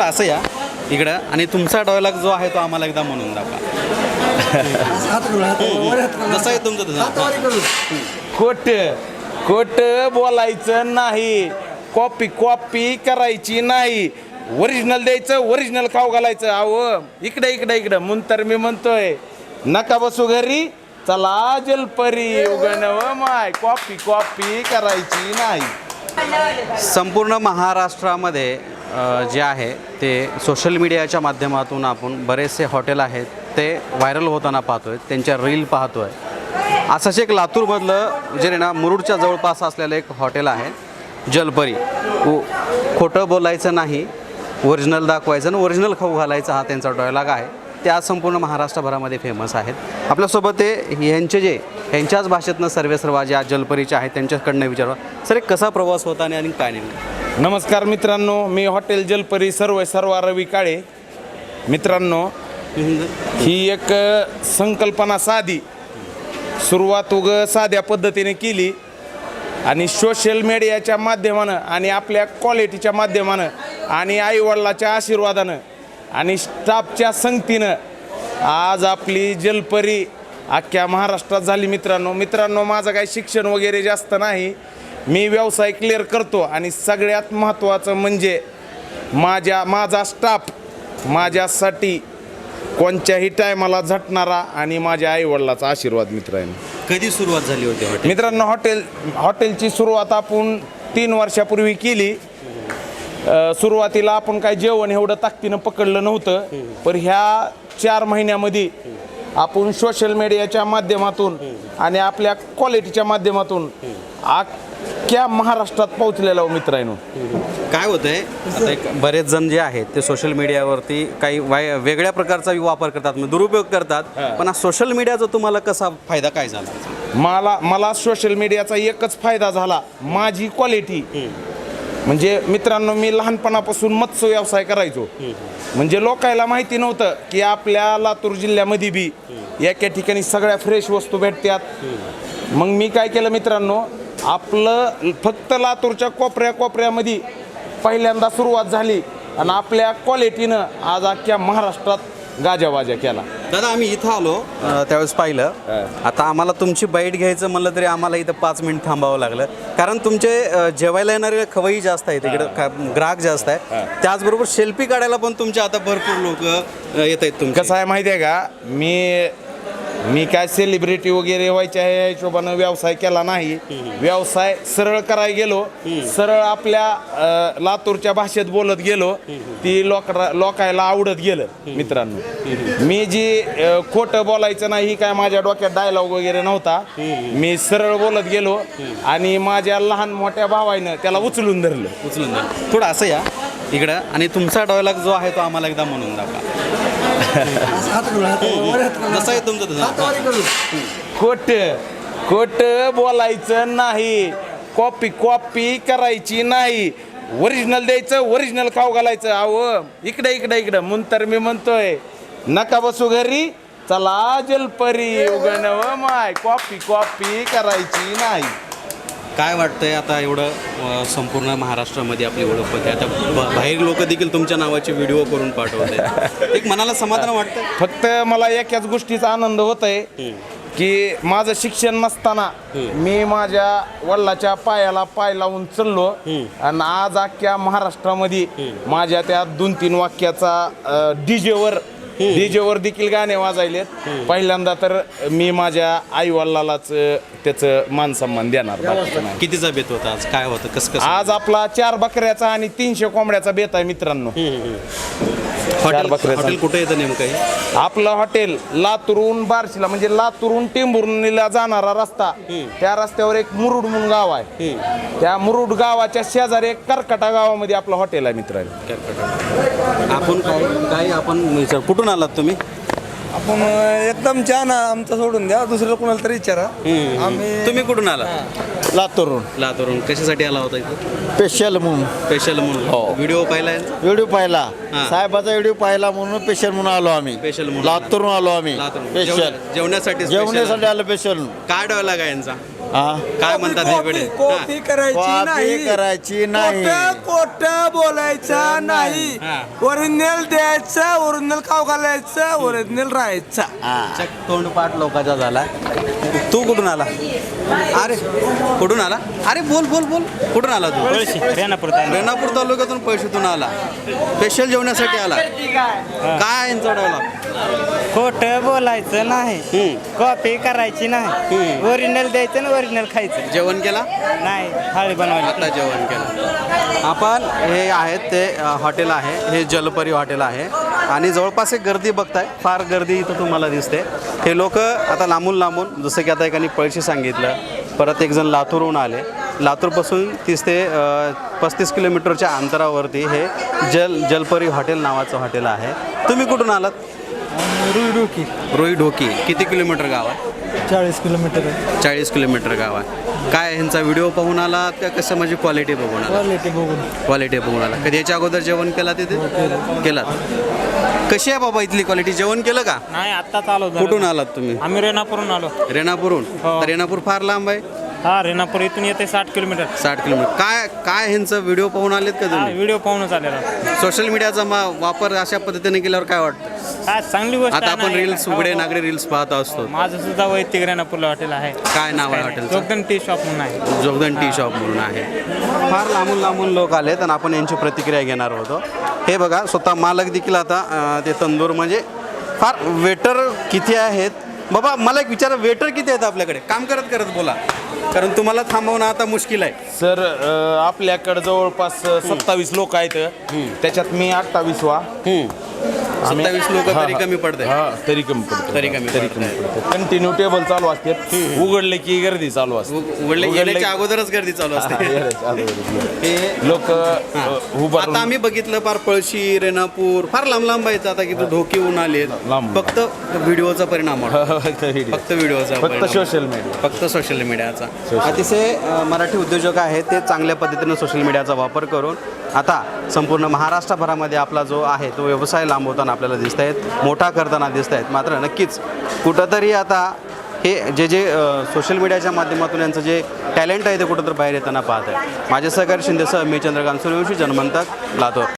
थोडं असं या इकडं. आणि तुमचा डायलॉग जो आहे तो आम्हाला एकदा म्हणून दाखवा. जसं आहे तुमचं तसं. खोट खोट बोलायचं नाही. कॉपी कॉपी करायची नाही. ओरिजिनल द्यायचं ओरिजिनल खाऊ घालायचं. अहो इकडे इकडे इकडं. म्हणून तर मी म्हणतोय नका बसू घरी. चला जलपरी उगण व माय. कॉपी कॉपी करायची नाही. संपूर्ण महाराष्ट्रामध्ये जे आहे ते सोशल मीडियाच्या माध्यमातून आपण बरेचसे हॉटेल आहेत ते व्हायरल होताना पाहतोय त्यांच्या रील पाहतोय. असंच एक लातूरमधलं जे ना मुरुडच्या जवळपास असलेलं एक हॉटेल आहे जलपरी. उ खोटं बोलायचं नाही ओरिजिनल दाखवायचं आणि ओरिजिनल खाऊ घालायचा हा त्यांचा डॉयलॉग आहे. त्या संपूर्ण महाराष्ट्रभरामध्ये फेमस आहेत. आपल्यासोबत ते ह्यांचे जे ह्यांच्याच भाषेतनं सर्वे सर्व जे आज जलपरीचे आहेत त्यांच्याकडनं विचारवा. सर एक कसा प्रवास होता आणि आणि काय नाही नमस्कार मित्रांनो मी हॉटेल जलपरी सर्व सर्व रवी काळे. मित्रांनो ही एक संकल्पना साधी सुरुवात उग साध्या पद्धतीने केली आणि सोशल मीडियाच्या माध्यमानं आणि आपल्या क्वालिटीच्या माध्यमानं आणि आईवडिलाच्या आशीर्वादानं आणि स्टाफच्या संगतीनं आज आपली जलपरी अख्ख्या महाराष्ट्रात झाली मित्रांनो. मित्रांनो माझं काही शिक्षण वगैरे जास्त नाही. मी व्यवसाय क्लिअर करतो आणि सगळ्यात महत्त्वाचं म्हणजे माझ्या माझा स्टाफ माझ्यासाठी कोणत्याही टायमाला झटणारा आणि माझ्या आईवडिलाचा आशीर्वाद मित्रांनो कधी सुरुवात झाली होती हॉटेल मित्रांनो हॉटेल हॉटेलची सुरुवात आपण तीन वर्षापूर्वी केली. अ, सुरुवातीला आपण काय जेवण एवढं ताकदीनं पकडलं नव्हतं. पण ह्या चार महिन्यामध्ये आपण सोशल मीडियाच्या माध्यमातून आणि आपल्या क्वालिटीच्या माध्यमातून अख्ख्या महाराष्ट्रात पोहोचलेला मित्रांनो. काय होतंय? आता एक बरेच जण जे आहेत ते सोशल मीडियावरती काही वाय वेगळ्या प्रकारचा वापर करतात म्हणजे दुरुपयोग करतात. पण हा सोशल मीडियाचा तुम्हाला कसा फायदा काय झाला? मला मला सोशल मीडियाचा एकच फायदा झाला. माझी क्वालिटी म्हणजे मित्रांनो मी लहानपणापासून मत्स्य व्यवसाय करायचो. म्हणजे लोकायला माहिती नव्हतं की आपल्या लातूर जिल्ह्यामध्ये बी एका ठिकाणी सगळ्या फ्रेश वस्तू भेटतात मग मी काय केलं मित्रांनो आपलं फक्त लातूरच्या कोपऱ्या कोपऱ्यामध्ये पहिल्यांदा सुरुवात झाली आणि आपल्या क्वालिटीनं आज अख्ख्या महाराष्ट्रात गाजावाजा केला. दादा आम्ही इथं आलो. अं, त्यावेळेस पाहिलं. आता आम्हाला तुमची बाईट घ्यायचं म्हणलं तरी आम्हाला इथं पाच मिनिट थांबावं लागलं. कारण तुमचे अं, जेवायला येणारे खवई जास्त आहेत इकडं का- ग्राहक जास्त आहे. त्याचबरोबर सेल्फी काढायला पण तुमच्या आता भरपूर लोक येत आहेत तुमचे. कसं आहे माहिती आहे का? मी मी काय सेलिब्रिटी वगैरे व्हायच्या ह्या हिशोबानं व्यवसाय केला नाही. व्यवसाय सरळ करायला गेलो. सरळ आपल्या अ, लातूरच्या भाषेत बोलत गेलो. ती लोक लोकायला आवडत गेलं मित्रांनो. मी जी अ, खोटं बोलायचं नाही ही काय माझ्या डोक्यात डायलॉग वगैरे नव्हता. मी सरळ बोलत गेलो आणि माझ्या लहान मोठ्या भावानं त्याला उचलून धरलं. उचलून द्या थोडं असं या. इकडं. आणि तुमचा डायलॉग जो आहे तो आम्हाला एकदा म्हणून दाखवा. जसं आहे तुमचं तसं. खोट खोट बोलायचं नाही. कॉपी कॉपी करायची नाही. ओरिजिनल द्यायचं ओरिजिनल खाऊ घालायचं. अहो इकडे इकडे इकडं. म्हणून तर मी म्हणतोय नका बसू घरी. चला जलपरी उगण व माय. कॉपी कॉपी करायची नाही. काय वाटतंय आता एवढं संपूर्ण महाराष्ट्रामध्ये आपली ओळख होते? आता बाहेर लोक देखील तुमच्या नावाचे व्हिडिओ करून पाठवते. एक मनाला समाधान वाटतं फक्त मला एकाच गोष्टीचा आनंद होत आहे की माझं शिक्षण नसताना मी माझ्या वडिलाच्या पायाला पाय लावून चाललो आणि आज अख्ख्या महाराष्ट्रामध्ये माझ्या त्या दोन तीन वाक्याचा डीजेवर डीजेवर देखील गाणे वाजायलेत. पहिल्यांदा तर मी माझ्या आई वडिलालाच त्याचं मान सन्मान देणार नाही. कितीचा बेत होता आज? काय होतं? कसं कसं? आज आपला चार बकऱ्याचा आणि तीनशे कोंबड्याचा बेत आहे मित्रांनो. हॉटेल बकऱ्याचं. हॉटेल कुठे येतं नेमकं हे? आपलं हॉटेल लातूरून बार्शीला म्हणजे लातूरून टेंभुर्णीला जाणारा रस्ता. त्या रस्त्यावर एक मुरुड म्हणून गाव आहे. त्या मुरुड गावाच्या शेजारी एक करकटा गावामध्ये आपलं हॉटेल आहे मित्रांनो. आपण काय काय आपण कुठून आलात तुम्ही? आपण एकदम छान आमचं सोडून द्या. दुसऱ्याला कोणाला तरी विचारा. आम्ही तुम्ही कुठून आला लातूरून लातूरून कशासाठी आला होता इथं? स्पेशल म्हणून. स्पेशल म्हणून. व्हिडिओ पाहिलाय व्हिडिओ पाहिला. हा. साहेबाचा व्हिडिओ पाहिला म्हणून स्पेशल म्हणून आलो आम्ही. Special म्हणून. लातूरून आलो आम्ही. स्पेशल जेवण- जेवण्यासाठी special जेवण्यासाठी आला. स्पेशल काय डायलॉग आहे यांचा? हा? काय म्हणतात कडे कॉपी करायची नाही. करायची नाही. कोट बोलायचं नाही. हा. ओरिजिनल द्यायचं ओरिजिनल खाऊ घालायचं ओरिजिनल राहायचं. तोंडपाठ लोकांचा झाला. तू कुठून आला? अरे कुठून आला? अरे बोल बोल बोल. कुठून आला तू? रेणापूर तालुक्यातून. पैशातून आला. स्पेशल जेवण्यासाठी आला. काय यांचा डायलॉग खोट बोलायचं नाही. कॉपी करायची नाही. ओरिजिनल द्यायचं ना ओरिजिनल खायचं. जेवण केला? नाही थाळी बनवायची आता जेवण केलं. आपण हे आहेत ते अ, हॉटेल आहे. हे जलपरी हॉटेल आहे. आणि जवळपास एक गर्दी बघताय. फार गर्दी इथं तुम्हाला दिसते. हे लोक आता लांबून लांबून जसं की आता एकाने पळशी सांगितलं परत एक जण लातूरहून आले. लातूरपासून तीस ते पस्तीस किलोमीटरच्या अंतरावरती हे जल जलपरी हॉटेल नावाचं हॉटेल आहे. तुम्ही कुठून आलात? रुईडुकी रोई ढोकी किती किलोमीटर गाव आहे? चाळीस किलोमीटर आहे. चाळीस किलोमीटर गाव आहे. काय ह्यांचा व्हिडिओ पाहून आलात का कसं माझी क्वालिटी बघून आला क्वालिटी बघून. क्वालिटी बघून आला कधी याच्या अगोदर जेवण केला. तिथे केलात. कशी आहे बाबा इथली क्वालिटी जेवण केलं का? नाही आत्ता चालू कुठून आलात तुम्ही? आम्ही रेणापूरून आलो. रेणापूरहून? हो. तर रेणापूर फार लांब आहे? हा रेणापूर इथून येते साठ किलोमीटर. साठ किलोमीटर. काय काय ह्यांचं व्हिडिओ पाहून आलेत का हा तुम्ही? व्हिडिओ पाहूनच आलेला सोशल मीडियाचा मा वापर अशा पद्धतीने केल्यावर काय वाटतं? हा चांगली गोष्ट आता आहे आपण. रील्स उघडे हो. नागडे रील्स पाहत असतो. माझं सुद्धा वैयक्तिक रेणापूरला हॉटेल आहे. काय नाव आहे हॉटेलचं? जोगदन टी शॉप म्हणून आहे. जोगदन टी शॉप म्हणून आहे. फार लांबून लांबून लोक आलेत आणि आपण यांची प्रतिक्रिया घेणार होतो. हे बघा स्वतः मालक देखील आता अं, ते तंदूर म्हणजे फार वेटर किती आहेत बाबा मला एक विचार वेटर किती आहेत आपल्याकडे? काम करत करत बोला. कारण तुम्हाला थांबवणं आता मुश्किल आहे. सर अ, आपल्याकडे जवळपास सत्तावीस लोक आहेत. त्याच्यात मी अठ्ठावीसवा सत्तावीस लोक तरी कमी पडते हा तरी कमी पडतं तरी कमी तरी कमी पडतं कंटिन्यू टेबल चालू असते. उघडले की गर्दी चालू असते. उघडले येण्याच्या अगोदरच गर्दी चालू असते. हे लोक आता आम्ही बघितलं फार पळशी रेणापूर फार लांब लांब आहेत आता की ढोके ऊन आले. फक्त व्हिडिओचा परिणाम. फक्त व्हिडिओचा फक्त. सोशल मीडिया फक्त सोशल मीडियाचा अतिशय मराठी उद्योजक आहेत ते चांगल्या पद्धतीनं सोशल मीडियाचा वापर करून आता संपूर्ण महाराष्ट्रभरामध्ये आपला जो आहे तो व्यवसाय लांबवताना आपल्याला दिसत आहेत मोठा करताना दिसत आहेत मात्र नक्कीच कुठंतरी आता हे जे जे सोशल मीडियाच्या माध्यमातून यांचं जे टॅलेंट आहे ते कुठंतरी बाहेर येताना पाहत आहे माझे सहकारी शिंदेसह मी चंद्रकांत सूर्यवंशी जन्मंतक लातूर.